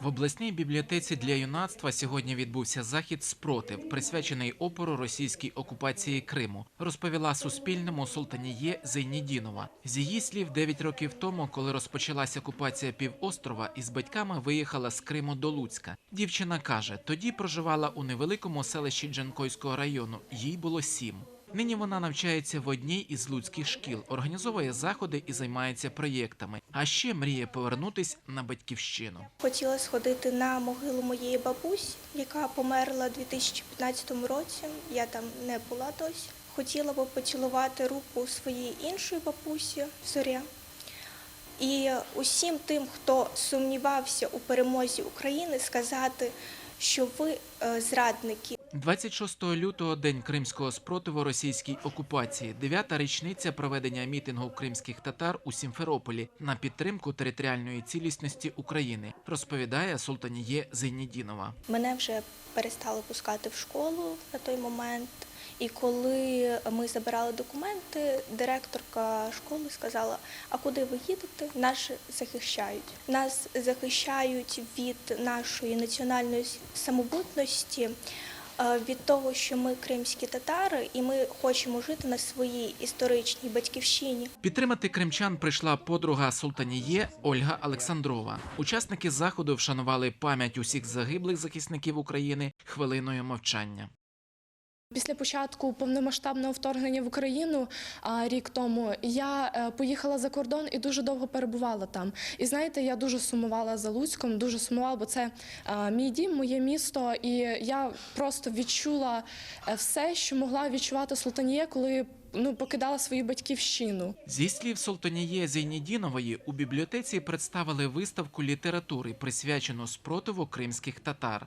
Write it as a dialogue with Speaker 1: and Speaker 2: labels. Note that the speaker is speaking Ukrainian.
Speaker 1: В обласній бібліотеці для юнацтва сьогодні відбувся захід спротив, присвячений опору російській окупації Криму, розповіла Суспільному Султаніє Зейнідінова. З її слів, 9 років тому, коли розпочалася окупація півострова, із батьками виїхала з Криму до Луцька. Дівчина каже, тоді проживала у невеликому селищі Джанкойського району. Їй було сім. Нині вона навчається в одній із луцьких шкіл, організовує заходи і займається проєктами. А ще мріє повернутись на батьківщину.
Speaker 2: Хотіла сходити на могилу моєї бабусі, яка померла у 2015 році. Я там не була досі. Хотіла би поцілувати руку своєї іншої бабусі Зоря. І усім тим, хто сумнівався у перемозі України, сказати, що ви е, зрадники,
Speaker 1: 26 лютого день кримського спротиву російській окупації, дев'ята річниця проведення мітингу кримських татар у Сімферополі на підтримку територіальної цілісності України, розповідає Султаніє Зейнідінова.
Speaker 2: Мене вже перестали пускати в школу на той момент. І коли ми забирали документи, директорка школи сказала: А куди ви їдете? Нас захищають. Нас захищають від нашої національної самобутності, е, від того, що ми кримські татари, і ми хочемо жити на своїй історичній батьківщині.
Speaker 1: Підтримати кримчан прийшла подруга Султаніє Ольга Олександрова. Учасники заходу вшанували пам'ять усіх загиблих захисників України хвилиною мовчання.
Speaker 3: Після початку повномасштабного вторгнення в Україну рік тому я е, поїхала за кордон і дуже довго перебувала там. І знаєте, я дуже сумувала за Луцьком, дуже сумувала, бо це мій дім, моє місто, і я просто відчула е, все, що могла відчувати Султаніє, коли ну покидала свою батьківщину.
Speaker 1: Зі слів Солтоніє Зейнідінової, у бібліотеці представили виставку літератури, присвячену спротиву кримських татар.